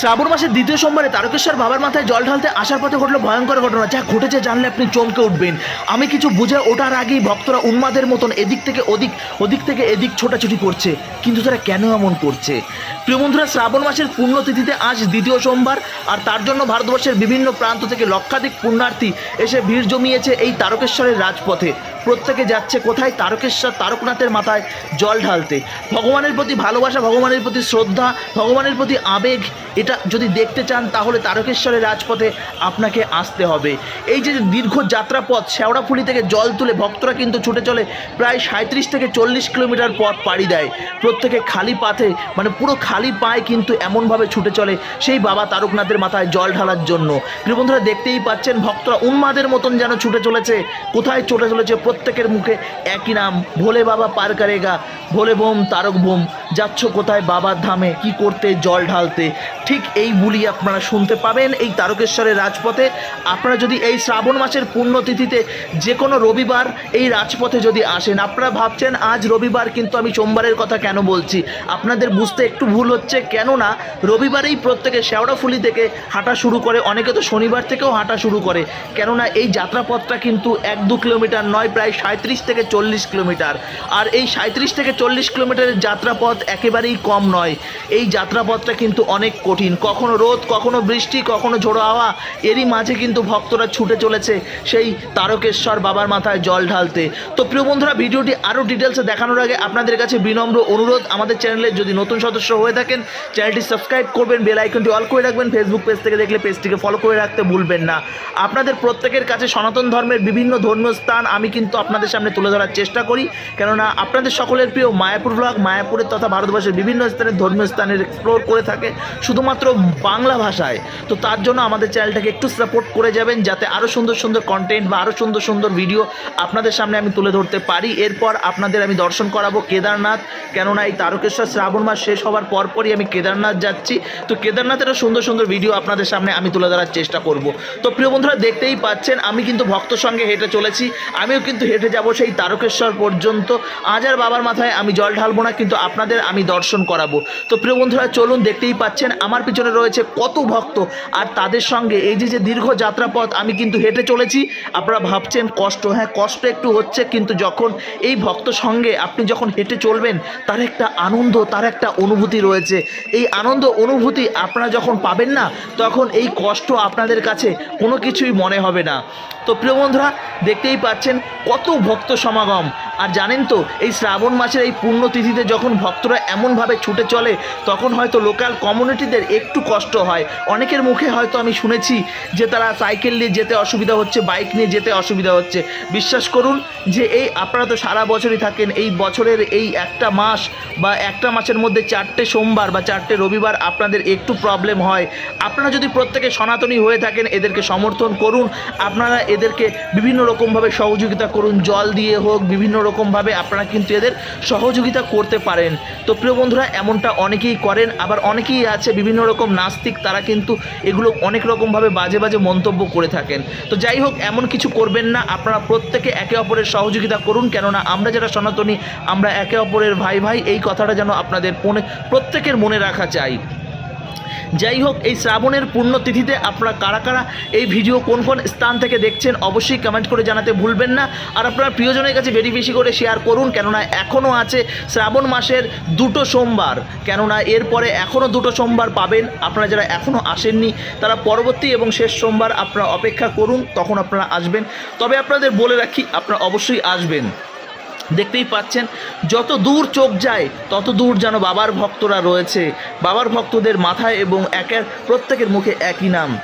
শ্রাবণ মাসের দ্বিতীয় সোমবারে তারকেশ্বর বাবার মাথায় জল ঢালতে আসার পথে ঘটলো ভয়ঙ্কর ঘটনা, যা ঘটেছে জানলে আপনি চমকে উঠবেন। আমি কিছু বুঝে ওঠার আগেই ভক্তরা উন্মাদের মতন এদিক থেকে ওদিক ওদিক থেকে এদিক ছোটাছুটি করছে, কিন্তু তারা কেন এমন করছে? প্রিয় বন্ধুরা, শ্রাবণ মাসের পুণ্যতিথিতে আজ দ্বিতীয় সোমবার, আর তার জন্য ভারতবর্ষের বিভিন্ন প্রান্ত থেকে লক্ষাধিক পুণ্যার্থী এসে ভিড় জমিয়েছে এই তারকেশ্বরের রাজপথে। প্রত্যেকে যাচ্ছে কোথায়? তারকেশ্বর তারকনাথের মাথায় জল ঢালতে। ভগবানের প্রতি ভালোবাসা, ভগবানের প্রতি শ্রদ্ধা, ভগবানের প্রতি আবেগ এটা যদি দেখতে চান, তাহলে তারকেশ্বরের রাজপথে আপনাকে আসতে হবে। এই যে দীর্ঘ যাত্রাপথ, শেওড়াফুলি থেকে জল তুলে ভক্তরা কিন্তু ছুটে চলে, প্রায় সাঁত্রিশ থেকে চল্লিশ কিলোমিটার পথ পাড়ি দেয়। প্রত্যেকে খালি পাথে মানে পুরো খালি পায়ে কিন্তু এমনভাবে ছুটে চলে সেই বাবা তারকনাথের মাথায় জল ঢালার জন্য। প্রিয় বন্ধুরা, দেখতেই পাচ্ছেন, ভক্তরা উন্মাদের মতন যেন ছুটে চলেছে। কোথায় ছুটে চলেছে প্রত্যেকের মুখে একই নাম, ভোলে বাবা পার কারেগা ভোলে বোম, তারক বোম। যাচ্ছ কোথায়, বাবার ধামে, কি করতে, জল ঢালতে? ঠিক এই বুলি আপনারা শুনতে পাবেন এই তারকেশ্বরের রাজপথে। আপনারা যদি এই শ্রাবণ মাসের পুণ্যতিথিতে যে কোনো রবিবার এই রাজপথে যদি আসেন, আপনারা ভাবছেন, আজ রবিবার, কিন্তু আমি সোমবারের কথা কেন বলছি? আপনাদের বুঝতে একটু ভুল হচ্ছে, কেননা রবিবারেই প্রত্যেকে শেওড়াফুলি থেকে হাঁটা শুরু করে, অনেকে তো শনিবার থেকেও হাঁটা শুরু করে। কেননা এই যাত্রাপথটা কিন্তু এক দু কিলোমিটার নয়, প্রায় সাঁত্রিশ থেকে চল্লিশ কিলোমিটার। আর এই সাঁত্রিশ থেকে চল্লিশ কিলোমিটারের যাত্রাপথ একেবারেই কম নয়। এই যাত্রাপথটা কিন্তু অনেক কঠিন। কখনো রোদ, কখনো বৃষ্টি, কখনো ঝোড়ো হাওয়া, এরই মাঝে কিন্তু ভক্তরা ছুটে চলেছে সেই তারকেশ্বর বাবার মাথায় জল ঢালতে। তো প্রিয় বন্ধুরা, ভিডিওটি আরও ডিটেলসে দেখানোর আগে আপনাদের কাছে বিনম্র অনুরোধ। আমাদের চ্যানেলে যদি নতুন সদস্য হয়ে থাকেন, চ্যানেলটি সাবস্ক্রাইব করবেন, বেল আইকনটি অল করে রাখবেন, ফেসবুক পেজ থেকে দেখলে পেজটিকে ফলো করে রাখতে ভুলবেন না। আপনাদের প্রত্যেকের কাছে সনাতন ধর্মের বিভিন্ন ধর্মীয় স্থান আমি কিন্তু আপনাদের সামনে তুলে ধরার চেষ্টা করি। কেননা আপনাদের সকলের প্রিয় মায়াপুর ব্লগ মায়াপুরের তথা ভারতবর্ষের বিভিন্ন স্থানের ধর্মীয় স্থানের এক্সপ্লোর করে থাকে শুধুমাত্র বাংলা ভাষায়। তো তার জন্য আমাদের চ্যানেলটাকে একটু সাপোর্ট করে যাবেন যাতে আরও সুন্দর সুন্দর কন্টেন্ট বা আরও সুন্দর সুন্দর ভিডিও আপনাদের সামনে আমি তুলে ধরতে পারি। এরপর আপনাদের আমি দর্শন করাবো কেদারনাথ। কেননা এই তারকেশ্বর শ্রাবণ মাস শেষ হওয়ার পরপরই আমি কেদারনাথ যাচ্ছি। তো কেদারনাথেরও সুন্দর সুন্দর ভিডিও আপনাদের সামনে আমি তুলে ধরার চেষ্টা করব। তো প্রিয় বন্ধুরা, দেখতেই পাচ্ছেন, আমি কিন্তু ভক্ত সঙ্গে হেঁটে চলেছি। আমিও কিন্তু হেঁটে যাব সেই তারকেশ্বর পর্যন্ত। আজ আর বাবার মাথায় আমি জল ঢালবো না, কিন্তু আপনাদের আমি দর্শন করাবো। তো প্রিয় বন্ধুরা, চলুন দেখতেই পাচ্ছেন, আমার পিছনে রয়েছে কত ভক্ত। আর তাদের সঙ্গে এই যে যে দীর্ঘ যাত্রাপথ, আমি কিন্তু হেঁটে চলেছি। আপনারা ভাবছেন কষ্ট হ্যাঁ কষ্ট একটু হচ্ছে, কিন্তু যখন এই ভক্ত সঙ্গে আপনি যখন হেঁটে চলবেন, তার একটা আনন্দ, তার একটা অনুভূতি রয়েছে। এই আনন্দ, অনুভূতি আপনারা যখন পাবেন না, তখন এই কষ্ট আপনাদের কাছে কোনো কিছুই মনে হবে না। তো প্রিয় বন্ধুরা, দেখতেই পাচ্ছেন কত ভক্ত সমাগম। আর জানেন তো, এই শ্রাবণ মাসের এই পুণ্যতিথিতে যখন ভক্তরা এমনভাবে ছুটে চলে, তখন হয়তো লোকাল কমিউনিটিদের একটু কষ্ট হয়। অনেকের মুখে হয়তো আমি শুনেছি যে তারা সাইকেল নিয়ে যেতে অসুবিধা হচ্ছে বাইক নিয়ে যেতে অসুবিধা হচ্ছে। বিশ্বাস করুন যে এই, আপনারা তো সারা বছরই থাকেন, এই বছরের এই একটা মাস বা একটা মাসের মধ্যে চারটে সোমবার বা চারটে রবিবার আপনাদের একটু প্রবলেম হয়। আপনারা যদি প্রত্যেকে সনাতনী হয়ে থাকেন, এদেরকে সমর্থন করুন। আপনারা এদেরকে বিভিন্ন রকমভাবে সহযোগিতা করুন, জল দিয়ে হোক, বিভিন্ন রকমভাবে আপনারা কিন্তু এদের সহযোগিতা করতে পারেন। তো প্রিয় বন্ধুরা, এমনটা অনেকেই করেন, আবার অনেকেই আছে বিভিন্ন রকম নাস্তিক, তারা কিন্তু এগুলো অনেক রকমভাবে বাজে বাজে মন্তব্য করে থাকেন। তো যাই হোক, এমন কিছু করবেন না, আপনারা প্রত্যেকে একে অপরের সহযোগিতা করুন, কেননা আমরা যারা সনাতনী, আমরা একে অপরের ভাই ভাই, এই কথাটা যেন আপনাদের মনে, প্রত্যেকের মনে রাখা চাই। যাই হোক এই শ্রাবণের পুণ্যতিথিতে আপনারা কারা কারা এই ভিডিও কোন কোন স্থান থেকে দেখছেন অবশ্যই কমেন্ট করে জানাতে ভুলবেন না। আর আপনার প্রিয়জনের কাছে বেশি বেশি করে শেয়ার করুন, কেননা এখনও আছে শ্রাবণ মাসের দুটো সোমবার। কেননা এরপরে এখনও দুটো সোমবার পাবেন। আপনারা যারা এখনও আসেননি, তারা পরবর্তী এবং শেষ সোমবার আপনারা অপেক্ষা করুন, তখন আপনারা আসবেন। তবে আপনাদের বলে রাখি, আপনারা অবশ্যই আসবেন। দেখতেই পাচ্ছেন, যত দূর চোখ যায়, তত দূর যেন বাবার ভক্তরা রয়েছে। বাবার ভক্তদের মাথায় এবং একের প্রত্যেকের মুখে একই নাম।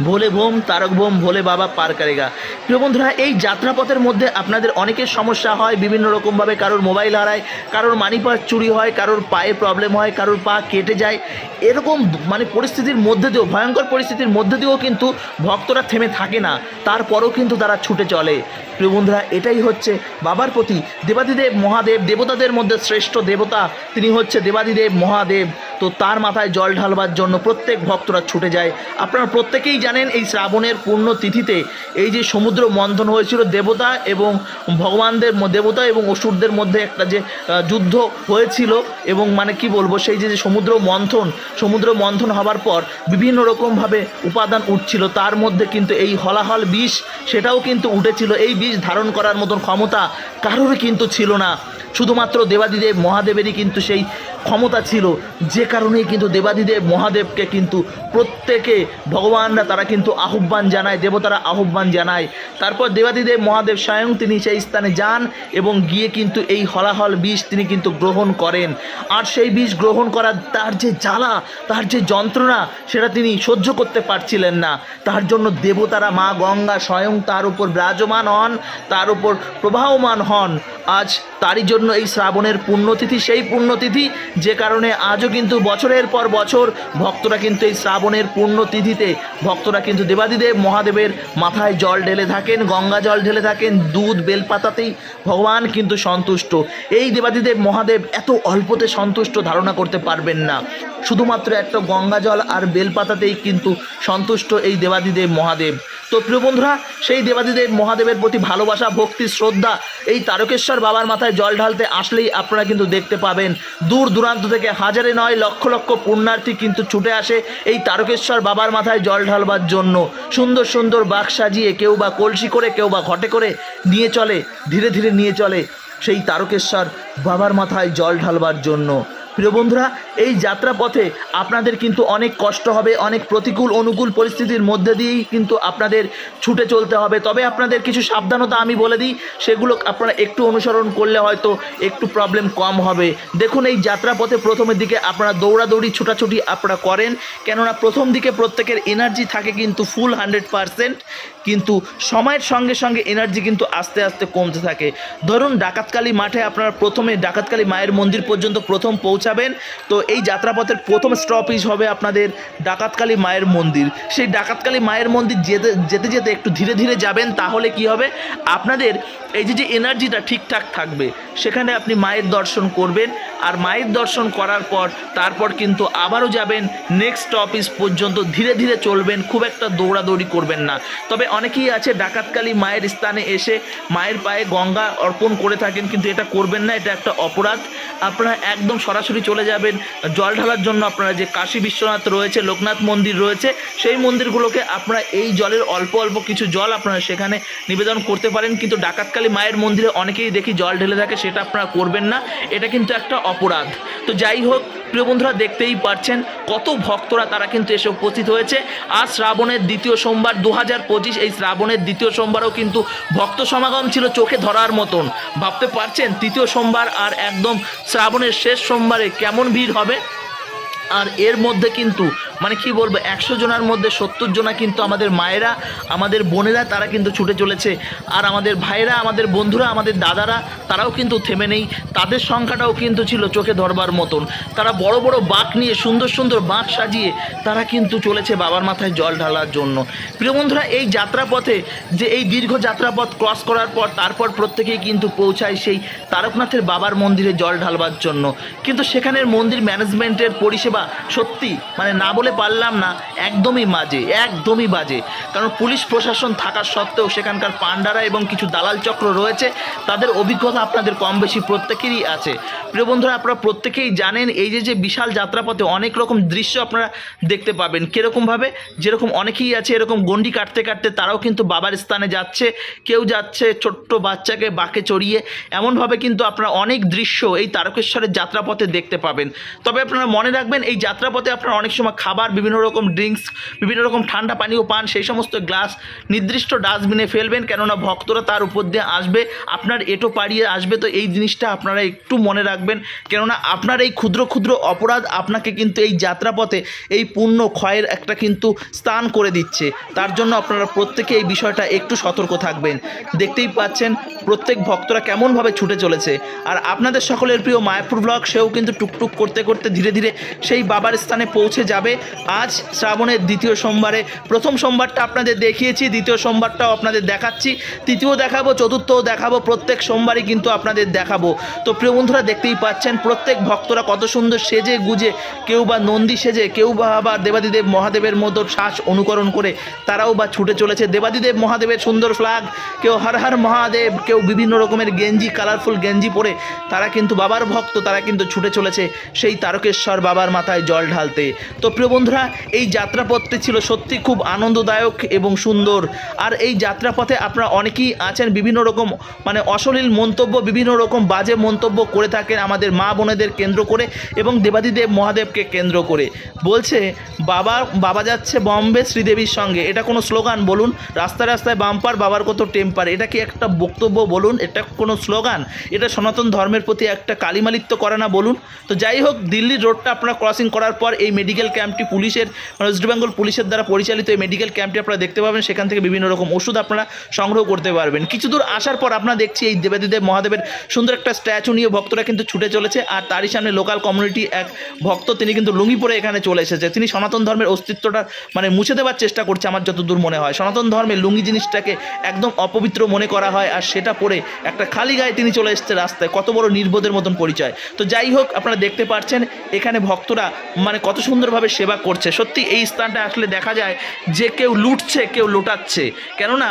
ভোলে ভোম, তারক ভোম, ভোলে বাবা, পার কারেগা। প্রিয় বন্ধুরা, এই যাত্রাপথের মধ্যে আপনাদের অনেকের সমস্যা হয়, বিভিন্ন রকমভাবে কারোর মোবাইল হারায়, কারোর মানি পার্স চুরি হয়, কারোর পায়ে প্রবলেম হয়, কারোর পা কেটে যায়। এরকম মানে পরিস্থিতির মধ্যে দিয়েও, ভয়ঙ্কর পরিস্থিতির মধ্যে দিয়েও কিন্তু ভক্তরা থেমে থাকে না। তারপরও কিন্তু তারা ছুটে চলে। প্রিয় বন্ধুরা, এটাই হচ্ছে বাবার প্রতি। দেবাদিদেব, মহাদেব, দেবতাদের মধ্যে শ্রেষ্ঠ দেবতা তিনি হচ্ছে দেবাদিদেব, মহাদেব। তো তার মাথায় জল ঢালবার জন্য প্রত্যেক ভক্তরা ছুটে যায়। আপনারা প্রত্যেকেই জানেন জানেন, এই শ্রাবণের পূর্ণ তিথিতে এই যে সমুদ্র মন্থন হয়েছিল দেবতা এবং ভগবানদের দেবতা এবং অসুরদের মধ্যে একটা যে যুদ্ধ হয়েছিল এবং মানে কি বলব, সেই যে সমুদ্র মন্থন সমুদ্র মন্থন হবার পর বিভিন্ন রকমভাবে উপাদান উঠছিল। তার মধ্যে কিন্তু এই হলাহল বিষ, সেটাও কিন্তু উঠেছিল। এই বিষ ধারণ করার মতন ক্ষমতা কারোরই কিন্তু ছিল না। শুধুমাত্র দেবাদিদেব মহাদেবেরই কিন্তু সেই ক্ষমতা ছিল। যে কারণেই কিন্তু দেবাদিদেব মহাদেবকে কিন্তু প্রত্যেকে ভগবানরা তারা কিন্তু আহ্বান জানায়, দেবতারা আহ্বান জানায়। তারপর দেবাদিদেব মহাদেব স্বয়ং তিনি সেই স্থানে যান এবং গিয়ে কিন্তু এই হলাহল বিষ তিনি কিন্তু গ্রহণ করেন। আর সেই বিষ গ্রহণ করার তার যে জ্বালা, তার যে যন্ত্রণা, সেটা তিনি সহ্য করতে পারছিলেন না। তার জন্য দেবতারা মা গঙ্গা স্বয়ং তার উপর বিরাজমান হন, তার উপর প্রবাহমান হন। আজ তারই জন্য এই শ্রাবণের পুণ্যতিথি, সেই পুণ্যতিথি যে কারণে আজও কিন্তু বছরের পর বছর ভক্তরা কিন্তু এই শ্রাবণের পুণ্যতিথিতে ভক্তরা কিন্তু দেবাদিদেব মহাদেবের মাথায় জল ঢেলে থাকেন, গঙ্গা জল ঢেলে থাকেন, দুধ বেলপাতাতেই ভগবান কিন্তু সন্তুষ্ট। এই দেবাদিদেব মহাদেব এত অল্পতে সন্তুষ্ট ধারণা করতে পারবেন না। শুধুমাত্র একটা গঙ্গা জল আর বেলপাতাতেই কিন্তু সন্তুষ্ট এই দেবাদিদেব মহাদেব। তো প্রিয় বন্ধুরা, সেই দেবাদিদেব মহাদেবের প্রতি ভালোবাসা, ভক্তি, শ্রদ্ধা এই তারকেশ্বর বাবার মাথায় জল ঢালতে আসলেই আপনারা কিন্তু দেখতে পাবেন। দূর দূর দূরান্ত থেকে হাজারে নয় লক্ষ লক্ষ পুণ্যার্থী কিন্তু ছুটে আসে এই তারকেশ্বর বাবার মাথায় জল ঢালবার জন্য। সুন্দর সুন্দর বাক্স সাজিয়ে কেউ বা কলসি করে, কেউ বা ঘটে করে নিয়ে চলে, ধীরে ধীরে নিয়ে চলে সেই তারকেশ্বর বাবার মাথায় জল ঢালবার জন্য। প্রিয় বন্ধুরা, এই যাত্রা পথে আপনাদের কিন্তু অনেক কষ্ট হবে, অনেক প্রতিকূল, অনুকূল পরিস্থিতির মধ্যে দিয়েই কিন্তু আপনাদের ছুটে চলতে হবে। তবে আপনাদের কিছু সাবধানতা আমি বলে দিই, সেগুলো আপনারা একটু অনুসরণ করলে হয়তো একটু প্রবলেম কম হবে। দেখুন, এই যাত্রা পথে প্রথমের দিকে আপনারা দৌড়াদৌড়ি, ছোটাছুটি আপনারা করেন, কেননা প্রথম দিকে প্রত্যেকের এনার্জি থাকে কিন্তু ফুল হান্ড্রেড পারসেন্ট কিন্তু সময়ের সঙ্গে সঙ্গে এনার্জি কিন্তু আস্তে আস্তে কমতে থাকে। ধরুন, ডাকাতকালী মাঠে আপনারা প্রথমে ডাকাতকালী মায়ের মন্দির পর্যন্ত প্রথম পৌঁছাবেন। তো এই যাত্রাপথের প্রথম স্টপেজ হবে আপনাদের ডাকাতকালী মায়ের মন্দির। সেই ডাকাতকালী মায়ের মন্দির যেতে যেতে যেতে একটু ধীরে ধীরে যাবেন, তাহলে কি হবে? আপনাদের এই যে যে এনার্জিটা ঠিকঠাক থাকবে, সেখানে আপনি মায়ের দর্শন করবেন। আর মায়ের দর্শন করার পর, তারপর কিন্তু আবারও যাবেন নেক্সট স্টপেজ পর্যন্ত ধীরে ধীরে চলবেন, খুব একটা দৌড়াদৌড়ি করবেন না। তবে অনেকেই আছে ডাকাতকালী মায়ের স্থানে এসে মায়ের পায়ে গঙ্গা অর্পণ করে থাকেন, কিন্তু এটা করবেন না, এটা একটা অপরাধ। আপনারা একদম সরাসরি চলে যাবেন। জল ঢালার জন্য আপনারা যে কাশী বিশ্বনাথ রয়েছে, লোকনাথ মন্দির রয়েছে, সেই মন্দিরগুলোকে আপনারা এই জলের অল্প অল্প কিছু জল আপনারা সেখানে নিবেদন করতে পারেন। কিন্তু ডাকাতকালী মায়ের মন্দিরে অনেকেই দেখি জল ঢেলে থাকে, সেটা আপনারা করবেন না। এটা কিন্তু একটা অপরাধ। তো যাই হোক প্রিয় বন্ধুরা, দেখতেই পারছেন কত ভক্তরা তারা কিন্তু এসে উপস্থিত হয়েছে। আজ শ্রাবণের দ্বিতীয় সোমবার দু হাজার পঁচিশ, এই শ্রাবণের দ্বিতীয় সোমবারও কিন্তু ভক্ত সমাগম ছিল চোখে ধরার মতন। ভাবতে পারছেন, তৃতীয় সোমবার আর একদম শ্রাবণের শেষ সোমবারে কেমন ভিড় হবে? আর এর মধ্যে কিন্তু মানে কি বলব, একশো জনের মধ্যে সত্তর জনা কিন্তু আমাদের মায়েরা, আমাদের বোনেরা, তারা কিন্তু ছুটে চলেছে। আর আমাদের ভাইরা আমাদের বন্ধুরা, আমাদের দাদারা, তারাও কিন্তু থেমে নেই। তাদের সংখ্যাটাও কিন্তু ছিল চোখে ধরবার মতন। তারা বড় বড় বাঁক নিয়ে সুন্দর সুন্দর বাঁক সাজিয়ে তারা কিন্তু চলেছে বাবার মাথায় জল ঢালার জন্য। প্রিয় বন্ধুরা, এই যাত্রাপথে, যে এই দীর্ঘ যাত্রাপথ ক্রস করার পর, তারপর প্রত্যেকেই কিন্তু পৌঁছায় সেই তারকনাথের বাবার মন্দিরে জল ঢালবার জন্য। কিন্তু সেখানের মন্দির ম্যানেজমেন্টের পরিষেবা সত্যি মানে না বলে পারলাম না, একদমই বাজে একদমই বাজে। কারণ পুলিশ প্রশাসন থাকার সত্ত্বেও সেখানকার পান্ডারা এবং কিছু দালাল চক্র রয়েছে, তাদের অভিজ্ঞতা আপনাদের কম বেশি প্রত্যেকেরই আছে। প্রিয় বন্ধুরা, আপনারা প্রত্যেকেই জানেন এই যে যে বিশাল যাত্রাপথে অনেক রকম দৃশ্য আপনারা দেখতে পাবেন। কীরকমভাবে যেরকম অনেকেই আছে, এরকম গন্ডি কাটতে কাটতে তারাও কিন্তু বাবার স্থানে যাচ্ছে, কেউ যাচ্ছে ছোট্ট বাচ্চাকে বাঁকে চড়িয়ে। এমনভাবে কিন্তু আপনারা অনেক দৃশ্য এই তারকেশ্বরের যাত্রাপথে দেখতে পাবেন। তবে আপনারা মনে রাখবেন এই যাত্রাপথে আপনারা অনেক সময় খাবার, বিভিন্ন রকম ড্রিঙ্কস বিভিন্ন রকম ঠান্ডা পানীয় পান, সেই সমস্ত গ্লাস নির্দিষ্ট ডাস্টবিনে ফেলবেন, কেননা ভক্তরা তার উপর দিয়ে আসবে। আপনার এটো পাড়িয়ে আসবে, তো এই জিনিসটা আপনারা একটু মনে রাখবেন। কেননা আপনার এই ক্ষুদ্র ক্ষুদ্র অপরাধ আপনাকে কিন্তু এই যাত্রাপথে এই পূর্ণ ক্ষয়ের একটা কিন্তু স্থান করে দিচ্ছে। তার জন্য আপনারা প্রত্যেকে এই বিষয়টা একটু সতর্ক থাকবেন। দেখতেই পাচ্ছেন, প্রত্যেক ভক্তরা কেমনভাবে ছুটে চলেছে। আর আপনাদের সকলের প্রিয় মায়াপুর ব্লগ সেও কিন্তু টুকটুক করতে করতে ধীরে ধীরে সেই বাবার স্থানে পৌঁছে যাবে। আজ শ্রাবণের দ্বিতীয় সোমবারে। প্রথম সোমবারটা আপনাদের দেখিয়েছি, দ্বিতীয় সোমবারটাও আপনাদের দেখাচ্ছি। তৃতীয় দেখাবো, চতুর্থও দেখাবো, প্রত্যেক সোমবারই কিন্তু আপনাদের দেখাবো। তো প্রিয় বন্ধুরা, দেখতেই পাচ্ছেন, প্রত্যেক ভক্তরা কত সুন্দর সেজে গুজে, কেউ বা নন্দী সেজে, কেউ বা আবার দেবাদিদেব মহাদেবের মতো শ্বাস অনুকরণ করে তারাও বা ছুটে চলেছে। দেবাদিদেব মহাদেবের সুন্দর ফ্ল্যাগ কেউ হর হর মহাদেব, কেউ বিভিন্ন রকমের গেঞ্জি কালারফুল গেঞ্জি পরে তারা কিন্তু বাবার ভক্ত, তারা কিন্তু ছুটে চলেছে। সেই তারকেশ্বর বাবার মাথায় জল ঢালতে। তো প্রিয় বন্ধুরা, এই যাত্রাপথটি ছিল সত্যি খুব আনন্দদায়ক এবং সুন্দর। আর এই যাত্রাপথে আপনারা অনেকেই আছেন, বিভিন্ন রকম মানে অশ্লীল মন্তব্য, বিভিন্ন রকম বাজে মন্তব্য করে থাকেন আমাদের মা বোনেদের কেন্দ্র করে এবং দেবাদিদেব মহাদেবকে কেন্দ্র করে। বলছে, বাবা বাবা যাচ্ছে বম্বে শ্রীদেবীর সঙ্গে। এটা কোনো স্লোগান, বলুন। রাস্তায় রাস্তায় বাম্পার, বাবার কত টেম্পার? এটা কি একটা বক্তব্য, বলুন? এটা কোনো স্লোগান? এটা সনাতন ধর্মের প্রতি একটা কালিমালিত্য করে না, বলুন? তো যাই হোক, দিল্লি রোডটা আপনারা করার পর এই মেডিকেল ক্যাম্পটি পুলিশের মানে ওয়েস্ট বেঙ্গল পুলিশের দ্বারা পরিচালিত এই মেডিকেল ক্যাম্পটি আপনারা দেখতে পাবেন। সেখান থেকে বিভিন্ন রকম ওষুধ আপনারা সংগ্রহ করতে পারবেন। কিছু দূর আসার পর আপনারা দেখছি এই দেবাদিদেব মহাদেবের সুন্দর একটা স্ট্যাচু নিয়ে ভক্তরা কিন্তু ছুটে চলেছে আর তারই সামনে লোকাল কমিউনিটি এক ভক্ত, তিনি কিন্তু লুঙ্গি পরে এখানে চলে এসেছে। তিনি সনাতন ধর্মের অস্তিত্বটা মানে মুছে দেওয়ার চেষ্টা করছে আমার যতদূর মনে হয়। সনাতন ধর্মে লুঙ্গি জিনিসটাকে একদম অপবিত্র মনে করা হয় আর সেটা পরে একটা খালি গায়ে তিনি চলে এসেছে রাস্তায়। কত বড় নির্বোধের মতন পরিচয়। তো যাই হোক, আপনারা দেখতে পাচ্ছেন এখানে ভক্তরা মানে কত সুন্দরভাবে সেবা করছে। সত্যি এই স্থানটা আসলে দেখা যায় যে কেউ লুটছে, কেউ লোটাচ্ছে। কেননা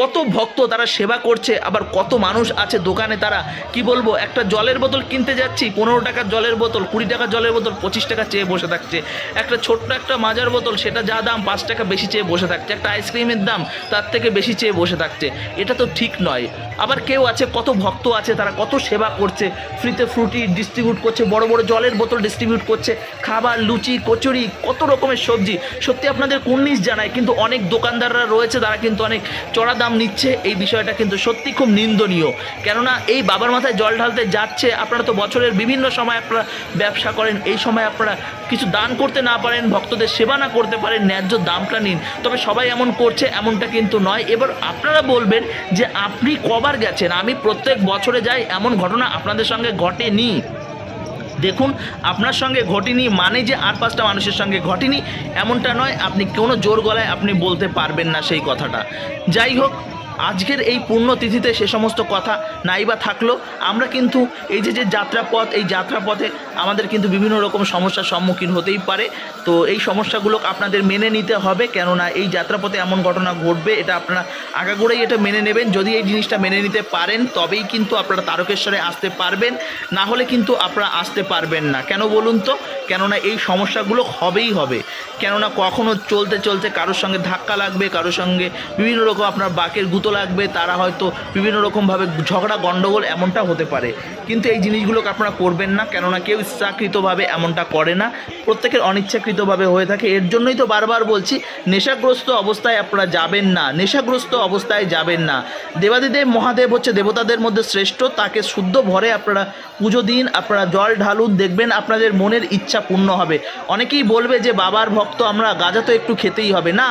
কত ভক্ত তারা সেবা করছে, আবার কত মানুষ আছে দোকানে তারা, কি বলব, একটা জলের বোতল কিনতে যাচ্ছি, পনেরো টাকার জলের বোতল, কুড়ি টাকার জলের বোতল, পঁচিশ টাকা চেয়ে বসে থাকছে। একটা ছোট্ট একটা মাজার বোতল, সেটা যা দাম, পাঁচ টাকা বেশি চেয়ে বসে থাকছে। একটা আইসক্রিমের দাম, তার থেকে বেশি চেয়ে বসে থাকছে। এটা তো ঠিক নয়। আবার কেউ আছে, কত ভক্ত আছে, তারা কত সেবা করছে, ফ্রিতে ফ্রুটি ডিস্ট্রিবিউট করছে, বড় বড় জলের বোতল ডিস্ট্রিবিউট করছে, খাবার, লুচি, কচুরি, কত রকমের সবজি। সত্যি আপনাদের কুর্নিশ জানায়, কিন্তু অনেক দোকানদাররা রয়েছে, তারা কিন্তু অনেক চড়া দাম নিচ্ছে, এই বিষয়টা কিন্তু সত্যি খুব নিন্দনীয়। কেননা এই বাবার মাথায় জল ঢালতে যাচ্ছে, আপনারা তো বছরের বিভিন্ন সময় আপনারা ব্যবসা করেন, এই সময় আপনারা কিছু দান করতে না পারেন, ভক্তদের সেবা না করতে পারেন, ন্যায্য দামটা নিন। তবে সবাই এমন করছে, এমনটা কিন্তু নয়। এবার আপনারা বলবেন যে আপনি কবার গেছেন? আমি প্রত্যেক বছরে যাই, এমন ঘটনা আপনাদের সঙ্গে ঘটেনি। দেখুন, আপনার সঙ্গে ঘটেনি মানে যে আট পাঁচটা মানুষের সঙ্গে ঘটেনি, এমনটা নয়। আপনি কোনো জোর গলায় আপনি বলতে পারবেন না সেই কথাটা। যাই হোক আজকের এই পুণ্যতিথিতে সে সমস্ত কথা নাইবা থাকল। আমরা কিন্তু এই যে যে যাত্রাপথ, এই যাত্রাপথে আমাদের কিন্তু বিভিন্ন রকম সমস্যার সম্মুখীন হতেই পারে। তো এই সমস্যাগুলো আপনাদের মেনে নিতে হবে, কেননা এই যাত্রাপথে এমন ঘটনা ঘটবে, এটা আপনারা আগাগোড়াই এটা মেনে নেবেন। যদি এই জিনিসটা মেনে নিতে পারেন, তবেই কিন্তু আপনারা তারকেশ্বরে আসতে পারবেন। না হলে কিন্তু আপনারা আসতে পারবেন না। কেন বলুন তো? কেননা এই সমস্যাগুলো হবেই হবে। কেননা কখনো চলতে চলতে কারোর সঙ্গে ধাক্কা লাগবে, কারোর সঙ্গে বিভিন্ন রকম আপনার বাকের গুঁতো লাগবে, তারা হয়তো বিভিন্ন রকমভাবে ঝগড়া গণ্ডগোল এমনটা হতে পারে। কিন্তু এই জিনিসগুলোকে আপনারা করবেন না, কেননা কেউ ইচ্ছাকৃতভাবে এমনটা করে না। প্রত্যেকের অনিচ্ছাকৃতভাবে হয়ে থাকে। এর জন্যই তো বারবার বলছি, নেশাগ্রস্ত অবস্থায় আপনারা যাবেন না, নেশাগ্রস্ত অবস্থায় যাবেন না। দেবাদিদেব মহাদেব হচ্ছে দেবতাদের মধ্যে শ্রেষ্ঠ, তাকে শুদ্ধ ভরে আপনারা পুজো দিন, আপনারা জল ঢালুন, দেখবেন আপনাদের মনের ইচ্ছা পূর্ণ হবে। অনেকেই বলবে যে, বাবার ভক্ত আমরা, গাঁজা তো একটু খেতেই হবে। না,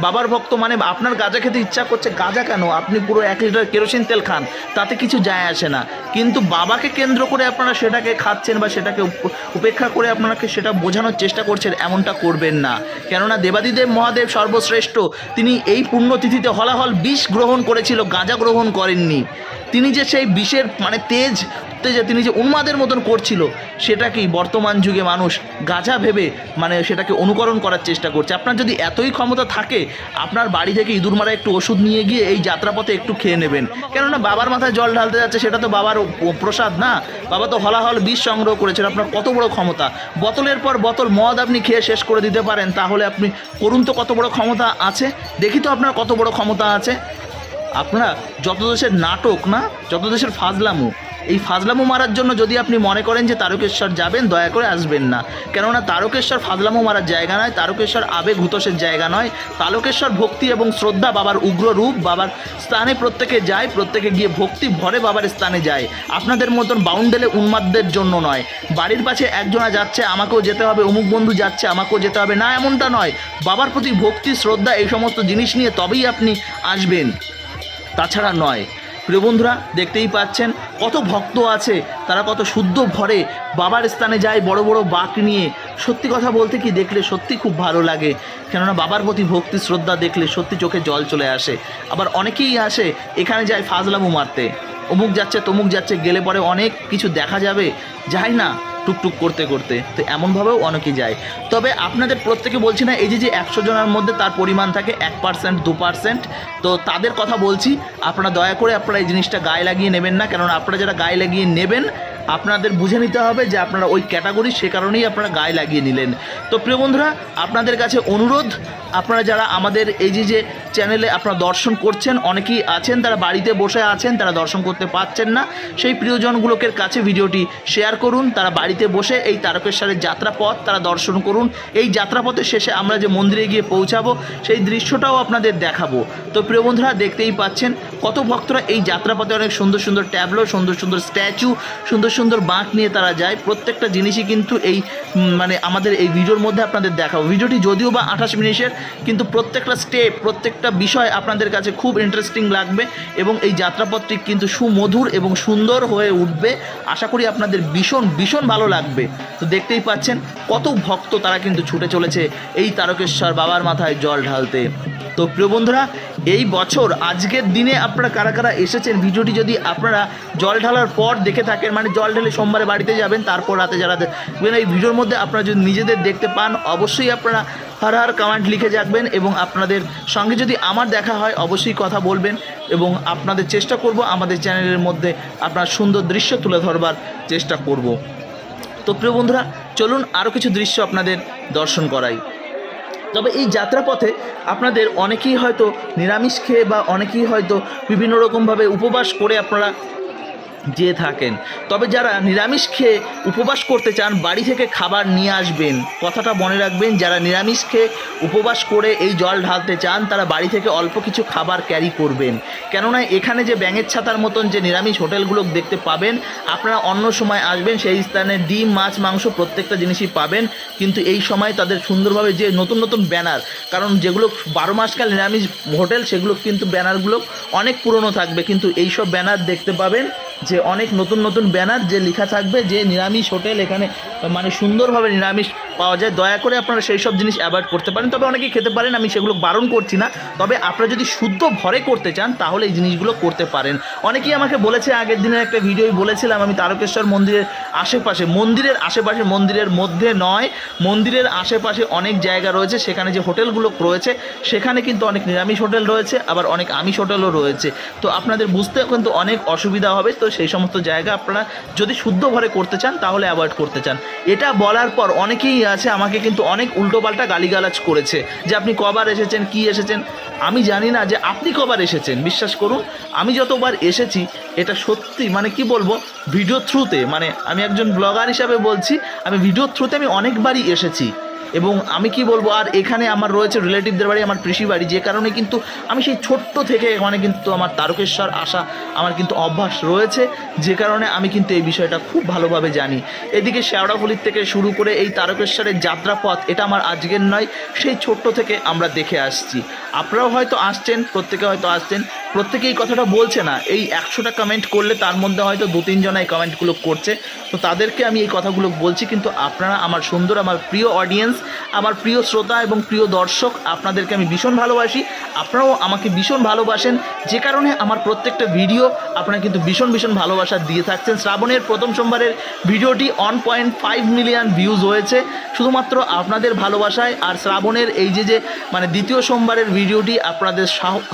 বাবার ভক্ত মানে আপনার গাঁজা খেতে ইচ্ছা করছে, গাঁজা আপনি পুরো এক লিটার কেরোসিন তেল খান, তাতে কিছু যায় আসে না। কিন্তু বাবাকে কেন্দ্র করে আপনারা সেটাকে খাচ্ছেন বা সেটাকে উপ- উপেক্ষা করে আপনাকে সেটা বোঝানোর চেষ্টা করছেন, এমনটা করবেন না। কেননা দেবাদিদেব মহাদেব সর্বশ্রেষ্ঠ, তিনি এই পুণ্যতিথিতে হলাহল বিষ গ্রহণ করেছিল, গাঁজা গ্রহণ করেননি। তিনি যে সেই বিষের মানে তেজ তেজে তিনি যে উন্মাদের মতন করছিল, সেটাকেই বর্তমান যুগে মানুষ গাঁজা ভেবে মানে সেটাকে অনুকরণ করার চেষ্টা করছে। আপনার যদি এতই ক্ষমতা থাকে, আপনার বাড়ি থেকে ইঁদুর মারা একটু ওষুধ নিয়ে গিয়ে এই যাত্রাপথে একটু খেয়ে নেবেন। কেননা বাবার মাথায় জল ঢালতে যাচ্ছে, সেটা তো বাবার প্রসাদ না। বাবা তো হলাহল বিষ সংগ্রহ করেছেন, আপনার কত বড় ক্ষমতা। বোতলের পর বোতল মদ আপনি খেয়ে শেষ করে দিতে পারেন, তাহলে আপনি করুন তো কত বড় ক্ষমতা আছে। দেখি তো আপনার কত বড় ক্ষমতা আছে। আপনারা যত দেশের নাটক না, যত দেশের ফাজলামু এই ফাজলামু মারার জন্য যদি আপনি মনে করেন যে তারকেশ্বর যাবেন, দয়া করে আসবেন না। কেননা তারকেশ্বর ফাজলামু মারার জায়গা নয়, তারকেশ্বর আবেগ হুতোষের জায়গা নয়। তারকেশ্বর ভক্তি এবং শ্রদ্ধা বাবার উগ্র রূপ, বাবার স্থানে প্রত্যেকে যায়, প্রত্যেকে গিয়ে ভক্তি ভরে বাবার স্থানে যায়। আপনাদের মতন বাউন্ডেলে উন্মাদদের জন্য নয়। বাড়ির পাশে একজনা যাচ্ছে, আমাকেও যেতে হবে, অমুক বন্ধু যাচ্ছে, আমাকেও যেতে হবে। না, এমনটা নয়। বাবার প্রতি ভক্তি, শ্রদ্ধা এই সমস্ত জিনিস নিয়ে তবেই আপনি আসবেন। তাছাড়া নয়। প্রিয় বন্ধুরা, দেখতেই পাচ্ছেন কত ভক্ত আছে, তারা কত শুদ্ধ ভরে বাবার স্থানে যায় বড় বড় বাঁক নিয়ে। সত্যি কথা বলতে কি, দেখলে সত্যি খুব ভালো লাগে। কেননা বাবার প্রতি ভক্তি, শ্রদ্ধা দেখলে সত্যি চোখে জল চলে আসে। আবার অনেকেই আসে, এখানে যায় ফাজলামু মারতে। অমুক যাচ্ছে, তমুক যাচ্ছে, গেলে পরে অনেক কিছু দেখা যাবে। যাই না টুকটুক করতে করতে, তো এমনভাবেও অনেকে যায়। তবে আপনাদের প্রত্যেকে বলছি না, এই যে যে একশো জনের মধ্যে তার পরিমাণ থাকে, এক পার্সেন্ট, দু পার্সেন্ট, তো তাদের কথা বলছি, আপনারা দয়া করে আপনারা এই জিনিসটা গায়ে লাগিয়ে নেবেন না, কেননা আপনারা যারা গায়ে লাগিয়ে নেবেন আপনাদের বুঝে নিতে হবে যে আপনারা ওই ক্যাটাগরি সে কারণেই আপনারা গায়ে লাগিয়ে নিলেন। তো প্রিয় বন্ধুরা, আপনাদের কাছে অনুরোধ, আপনারা যারা আমাদের এই যে যে চ্যানেলে আপনারা দর্শন করছেন, অনেকেই আছেন, তারা বাড়িতে বসে আছেন, তারা দর্শন করতে পারছেন না, সেই প্রিয়জনগুলোকের কাছে ভিডিওটি শেয়ার করুন, তারা বাড়িতে বসে এই তারকেশ্বরের যাত্রাপথ তারা দর্শন করুন। এই যাত্রাপথের শেষে আমরা যে মন্দিরে গিয়ে পৌঁছাবো, সেই দৃশ্যটাও আপনাদের দেখাবো। তো প্রিয় বন্ধুরা, দেখতেই পাচ্ছেন কত ভক্তরা এই যাত্রাপথে অনেক সুন্দর সুন্দর ট্যাবলো, সুন্দর সুন্দর স্ট্যাচু, সুন্দর সুন্দর বাঁক নিয়ে তারা যায়। প্রত্যেকটা জিনিসই কিন্তু এই মানে আমাদের এই ভিডিওর মধ্যে আপনাদের দেখাবো। ভিডিওটি যদিও বা আঠাশ মিনিটের, কিন্তু প্রত্যেকটা স্টেপ প্রত্যেকটা বিষয় আপনাদের কাছে খুব ইন্টারেস্টিং লাগবে এবং এই যাত্রাপথটি কিন্তু সুমধুর এবং সুন্দর হয়ে উঠবে। আশা করি আপনাদের ভীষণ ভীষণ ভালো লাগবে। তো দেখতেই পাচ্ছেন কত ভক্ত তারা কিন্তু ছুটে চলেছে এই তারকেশ্বর বাবার মাথায় জল ঢালতে। তো প্রিয় বন্ধুরা, এই বছর, আজকের দিনে আপনারা কারা কারা এসেছেন? ভিডিওটি যদি আপনারা জল ঢালার পর দেখে থাকেন মানে জল ঢেলে সোমবারে বাড়িতে যাবেন, তারপর রাতে যারা দেখবেন, এই ভিডিওর মধ্যে আপনারা যদি নিজেদের দেখতে পান, অবশ্যই আপনারা হার হার কমেন্ট লিখে যাকবেন এবং আপনাদের সঙ্গে যদি আমার দেখা হয়, অবশ্যই কথা বলবেন এবং আপনাদের চেষ্টা করব আমাদের চ্যানেলের মধ্যে আপনার সুন্দর দৃশ্য তুলে ধরবার চেষ্টা করব। তো প্রিয় বন্ধুরা, চলুন আরও কিছু দৃশ্য আপনাদের দর্শন করাই। তবে এই যাত্রাপথে আপনাদের অনেকেই হয়তো নিরামিষ খেয়ে বা অনেকেই হয়তো বিভিন্ন রকমভাবে উপবাস করে আপনারা যেয়ে থাকেন। তবে যারা নিরামিষ খেয়ে উপবাস করতে চান, বাড়ি থেকে খাবার নিয়ে আসবেন। কথাটা মনে রাখবেন, যারা নিরামিষ খেয়ে উপবাস করে এই জল ঢালতে চান, তারা বাড়ি থেকে অল্প কিছু খাবার ক্যারি করবেন। কেননা এখানে যে ব্যাঙের ছাতার মতন যে নিরামিষ হোটেলগুলো দেখতে পাবেন, আপনারা অন্য সময় আসবেন, সেই স্থানে ডিম, মাছ, মাংস প্রত্যেকটা জিনিসই পাবেন। কিন্তু এই সময় তাদের সুন্দরভাবে যে নতুন নতুন ব্যানার, কারণ যেগুলো বারো মাসকাল নিরামিষ হোটেল, সেগুলো কিন্তু ব্যানারগুলো অনেক পুরনো থাকবে। কিন্তু এইসব ব্যানার দেখতে পাবেন যে অনেক নতুন নতুন ব্যানার যে লেখা থাকবে যে নিরামিষ হোটেল এখানে মানে সুন্দরভাবে নিরামিষ পাওয়া যায়, দয়া করে আপনারা সেই সব জিনিস অ্যাভয়েড করতে পারেন। তবে অনেকেই খেতে পারেন, আমি সেগুলো বারণ করছি না। তবে আপনারা যদি শুদ্ধ ভরে করতে চান, তাহলে এই জিনিসগুলো করতে পারেন। অনেকেই আমাকে বলেছে, আগের দিনের একটা ভিডিওই বলেছিলাম আমি তারকেশ্বর মন্দিরের আশেপাশে মন্দিরের আশেপাশে, মন্দিরের মধ্যে নয়, মন্দিরের আশেপাশে অনেক জায়গা রয়েছে, সেখানে যে হোটেলগুলো রয়েছে, সেখানে কিন্তু অনেক নিরামিষ হোটেল রয়েছে, আবার অনেক আমিষ হোটেলও রয়েছে। তো আপনাদের বুঝতে কিন্তু অনেক অসুবিধা হবে, তো সেই সমস্ত জায়গা আপনারা যদি শুদ্ধ ভরে করতে চান, তাহলে অ্যাভয়েড করতে চান। এটা বলার পর অনেকেই আছে, আমাকে কিন্তু অনেক উল্টোপাল্টা গালিগালাজ করেছে যে আপনি কবার এসেছেন, কি এসেছেন। আমি জানি না যে আপনি কবার এসেছেন, বিশ্বাস করুন। আমি যতবার এসেছি, এটা সত্যি মানে কি বলব ভিডিও থ্রুতে মানে আমি একজন ব্লগার হিসাবে বলছি, আমি ভিডিও থ্রুতে আমি অনেকবারই এসেছি। এবং আমি কি বলব, আর এখানে আমার রয়েছে রিলেটিভদের বাড়ি, আমার পিসি বাড়ি, যে কারণে কিন্তু আমি সেই ছোট্ট থেকে এখানে কিন্তু আমার তারকেশ্বর আসা আমার কিন্তু অভ্যাস রয়েছে, যে কারণে আমি কিন্তু এই বিষয়টা খুব ভালোভাবে জানি। এদিকে শেওড়াফুলির থেকে শুরু করে এই তারকেশ্বরের যাত্রাপথ, এটা আমার আজকের নয়, সেই ছোট্ট থেকে আমরা দেখে আসছি। আপনারাও হয়তো আসছেন, প্রত্যেকে হয়তো আসছেন প্রত্যেকে এই কথাটা বলছে না। এই একশোটা কমেন্ট করলে তার মধ্যে হয়তো দু তিনজন এই কমেন্টগুলো করছে। তো তাদেরকে আমি এই কথাগুলো বলছি, কিন্তু আপনারা আমার সুন্দর, আমার প্রিয় অডিয়েন্স আমার প্রিয় শ্রোতা এবং প্রিয় দর্শক, আপনাদেরকে আমি ভীষণ ভালোবাসি। আপনারাও আমাকে ভীষণ ভালোবাসেন। যে কারণে আমার প্রত্যেকটা ভিডিও আপনারা কিন্তু ভীষণ ভীষণ ভালোবাসা দিয়ে থাকছেন। শ্রাবণের প্রথম সোমবারের ভিডিওটি one point five million views হয়েছে। শুধুমাত্র আপনাদের ভালোবাসায় আর শ্রাবণের এই যে যে মানে দ্বিতীয় সোমবারের ভিডিওটি আপনাদের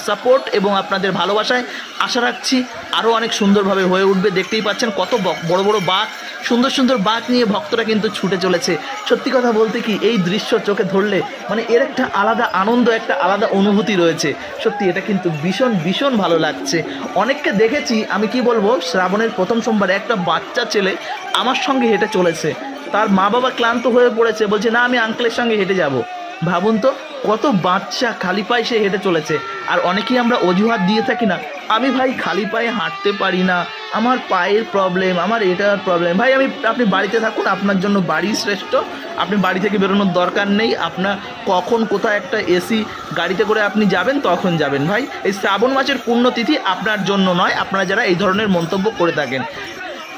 সাপোর্ট এবং আপনাদের ভালোবাসায় আশা রাখছি আরও অনেক সুন্দরভাবে হয়ে উঠবে। দেখতেই পাচ্ছেন কত বড় বড় বাঘ, সুন্দর সুন্দর বাঘ নিয়ে ভক্তরা কিন্তু ছুটে চলেছে। সত্যি কথা বলতে কি, এই দৃশ্য চোখে ধরলে মানে এর একটা আলাদা আনন্দ, একটা আলাদা অনুভূতি রয়েছে। সত্যি এটা কিন্তু ভীষণ ভীষণ ভালো লাগছে। অনেককে দেখেছি, আমি কি বলব, শ্রাবণের প্রথম সোমবারে একটা বাচ্চা ছেলে আমার সঙ্গে হেঁটে চলেছে। তার মা বাবা ক্লান্ত হয়ে পড়েছে, বলছে, না, আমি আঙ্কেলের সঙ্গে হেঁটে যাব। ভাবুন তো কত বাচ্চা খালি পায়ে সে হেঁটে চলেছে। আর অনেকেই আমরা অজুহাত দিয়ে থাকি না। আমি ভাই খালি পায়ে হাঁটতে পারি না। আমার পায়ের প্রবলেম আমার এটার প্রবলেম ভাই, আমি, আপনি বাড়িতে থাকুন, আপনার জন্য বাড়ি শ্রেষ্ঠ। আপনি বাড়ি থেকে বেরোনোর দরকার নেই। আপনার কখন কোথায় একটা এসি গাড়িতে করে আপনি যাবেন, তখন যাবেন। ভাই, এই শ্রাবণ মাসের পুণ্যতিথি আপনার জন্য নয়। আপনারা যারা এই ধরনের মন্তব্য করে থাকেন।